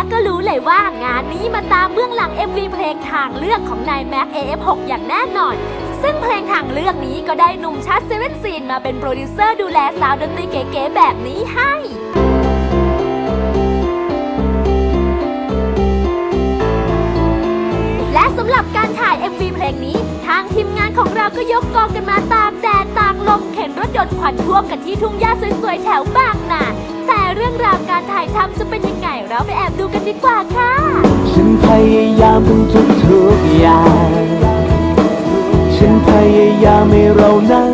ยก็รู้เลยว่างานนี้มาตามเบื้องหลัง MV เพลงทางเลือกของนายแม็ก AF6 อย่างแน่นอน ซึ่งเพลงทางเลือกนี้ก็ได้หนุ่มชัดเซเว่นซีนมาเป็นโปรดิวเซอร์ดูแลสาวดนตรีเก๋ๆแบบนี้ให้และสำหรับการถ่าย MV เพลงนี้ ทางทีมงานของเราก็ยกกองกันมาตากแดดตากลมเข็นรถยนต์ควันท่วมกันที่ทุ่งหญ้าสวยๆแถวบางนาแต่เรื่องราวการถ่ายทำจะเป็นยังไงเราไปแอบ ยายามทำทุกทุกๆอย่าง ฉันพยายามให้เรานั้น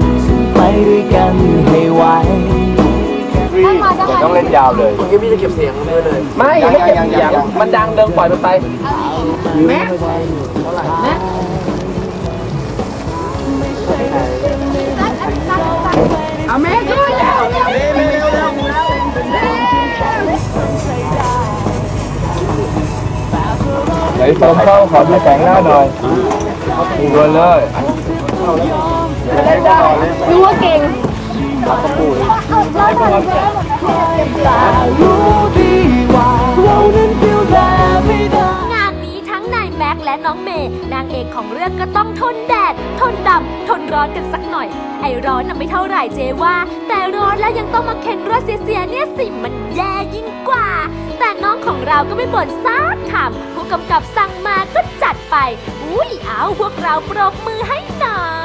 ไปด้วยกันให้ไหวต้องเล่นยาวเลยคุณกี้พี่จะเก็บเสียงด้วยเลย ไม่ไม่เก็บเสียง มันดังเดินปล่อยมันไป แม่ ไหนเติมเข้าขอดูแสงหน้าหน่อยดูเลยรู้ว่าเก่งง แม็กและน้องเมย์นางเอกของเรื่องก็ต้องทนแดด ทนดำทนร้อนกันสักหน่อย ไอร้อนน่ะไม่เท่าไหร่เจว่า แต่ร้อนแล้วยังต้องมาเข็นรถเสียๆเนี่ยสิมันแย่ยิ่งกว่า แต่น้องของเราก็ไม่บ่นซักคำผู้กำกับสั่งมาก็จัดไป อุ้ยเอาพวกเราปรบมือให้หน่อย